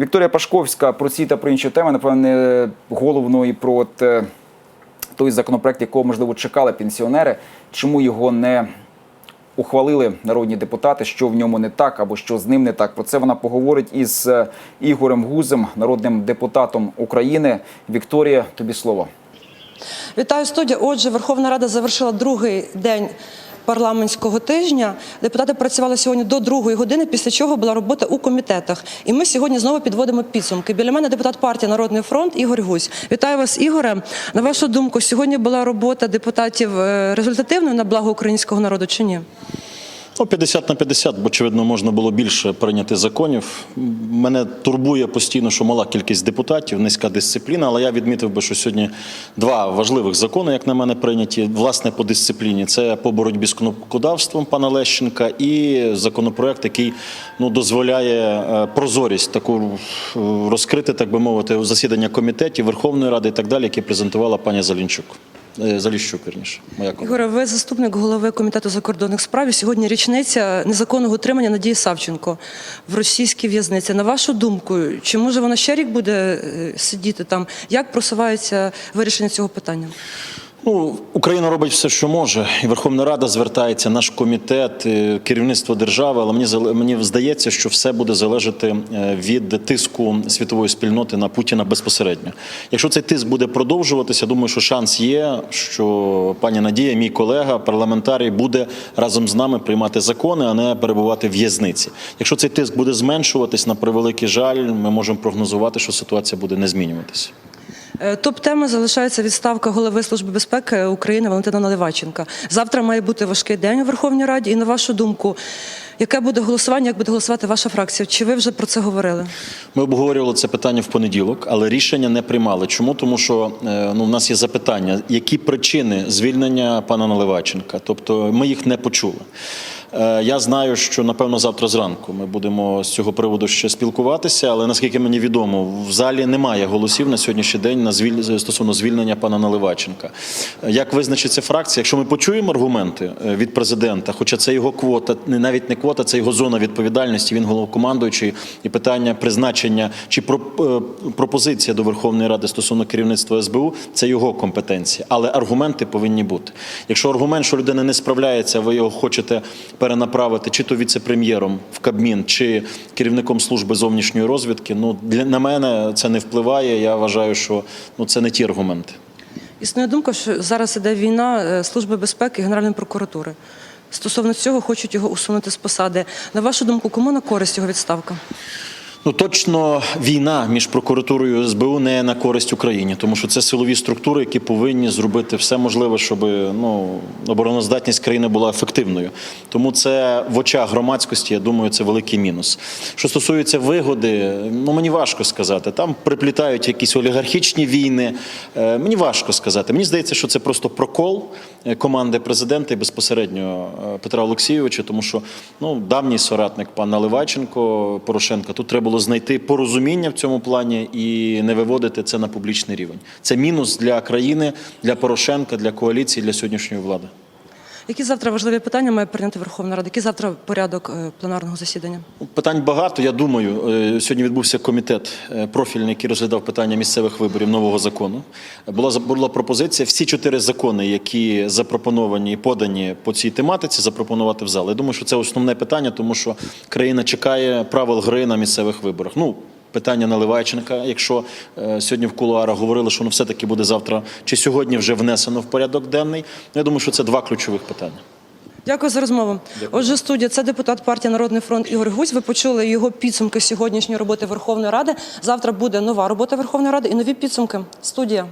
Вікторія Пашковська про ці та про інші теми, напевне, головно і про от, е, той законопроект, якого можливо чекали пенсіонери. Чому його не ухвалили народні депутати, що в ньому не так або що з ним не так. Про це вона поговорить із е, Ігорем Гузем, народним депутатом України. Вікторія, тобі слово. Вітаю студія. Отже, Верховна Рада завершила другий день парламентського тижня. Депутати працювали сьогодні до другої години, після чого була робота у комітетах. І ми сьогодні знову підводимо підсумки. Біля мене депутат партії Народний фронт Ігор Гусь. Вітаю вас, Ігоре. На вашу думку, сьогодні була робота депутатів е, результативною на благо українського народу чи ні? Ну, 50 на 50, бо очевидно можна було більше прийняти законів. Мене турбує постійно, що мала кількість депутатів, низька дисципліна. Але я відмітив би, що сьогодні два важливих закони, як на мене, прийняті власне по дисципліні. Це по боротьбі з кнопкодавством пана Лещенка і законопроект, який ну дозволяє е, прозорість таку е, розкрити, так би мовити, засідання комітетів Верховної Ради і так далі, які презентувала пані Залінчук. Е, Заліщук, вірніше, моя колега. Ігоре, ви заступник голови комітету закордонних справ. Сьогодні річниця незаконного утримання Надії Савченко в російській в'язниці. На вашу думку, чи може вона ще рік буде е, сидіти там? Як просувається вирішення цього питання? Ну, Україна робить все, що може, і Верховна Рада звертається, наш комітет, е, керівництво держави. Але мені мені здається, що все буде залежати е, від тиску світової спільноти на Путіна безпосередньо. Якщо цей тиск буде продовжуватися, думаю, що шанс є, що пані Надія, мій колега, парламентарій, буде разом з нами приймати закони, а не перебувати в в'язниці. Якщо цей тиск буде зменшуватись, на превеликий жаль, ми можемо прогнозувати, що ситуація буде не змінюватися. Е, Топ-тема залишається відставка голови Служби безпеки України Валентина Наливайченка. Завтра має бути важкий день у Верховній Раді. І на вашу думку, яке буде голосування, як буде голосувати ваша фракція? Чи ви вже про це говорили? Ми обговорювали це питання в понеділок, але рішення не приймали. Чому? Тому що е, ну, в нас є запитання, які причини звільнення пана Наливайченка. Тобто ми їх не почули. Е, Я знаю, що напевно завтра зранку ми будемо з цього приводу ще спілкуватися, але наскільки мені відомо, в залі немає голосів на сьогоднішній день на звіль... стосовно звільнення пана Наливайченка. Е, Як визначиться фракція? Якщо ми почуємо аргументи е, від президента, хоча це його квота, не навіть не квота, це його зона відповідальності. Він головнокомандуючий, і питання призначення чи про е, пропозиція до Верховної Ради стосовно керівництва СБУ це його компетенція. Але аргументи повинні бути. Якщо аргумент, що людина не справляється, ви його хочете перенаправити чи то віце-прем'єром в Кабмін, чи керівником служби зовнішньої розвідки. Ну для на мене це не впливає. Я вважаю, що ну це не ті аргументи. Існує думка, що зараз іде війна е, Служби безпеки Генеральної прокуратури. Стосовно цього хочуть його усунути з посади. На вашу думку, кому на користь його відставка? Ну точно війна між прокуратурою і СБУ не на користь Україні, тому що це силові структури, які повинні зробити все можливе, щоб ну обороноздатність країни була ефективною. Тому це в очах громадськості, я думаю, це великий мінус. Що стосується вигоди, ну мені важко сказати. Там приплітають якісь олігархічні війни. Е, Мені важко сказати. Мені здається, що це просто прокол е, команди президента і безпосередньо е, Петра Олексійовича, тому що ну давній соратник пан Наливайченко Порошенка. Тут треба було знайти порозуміння в цьому плані і не виводити це на публічний рівень. Це мінус для країни, для Порошенка, для коаліції, для сьогоднішньої влади. Які завтра важливі питання має прийняти Верховна Рада? Який завтра порядок е, пленарного засідання? Питань багато. Я думаю, е, сьогодні відбувся комітет е, профільний, який розглядав питання місцевих виборів нового закону. Була була пропозиція всі чотири закони, які запропоновані і подані по цій тематиці, запропонувати в зал. Я думаю, що це основне питання, тому що країна чекає правил гри на місцевих виборах. Ну питання Наливайченка. Якщо е, сьогодні в кулуарах говорили, що воно все-таки буде завтра чи сьогодні вже внесено в порядок денний. ну, Я думаю, що це два ключових питання. Дякую за розмову. Отже, студія це депутат партії Народний фронт Ігор Гусь. Ви почули його підсумки сьогоднішньої роботи Верховної Ради. Завтра буде нова робота Верховної Ради і нові підсумки. Студія.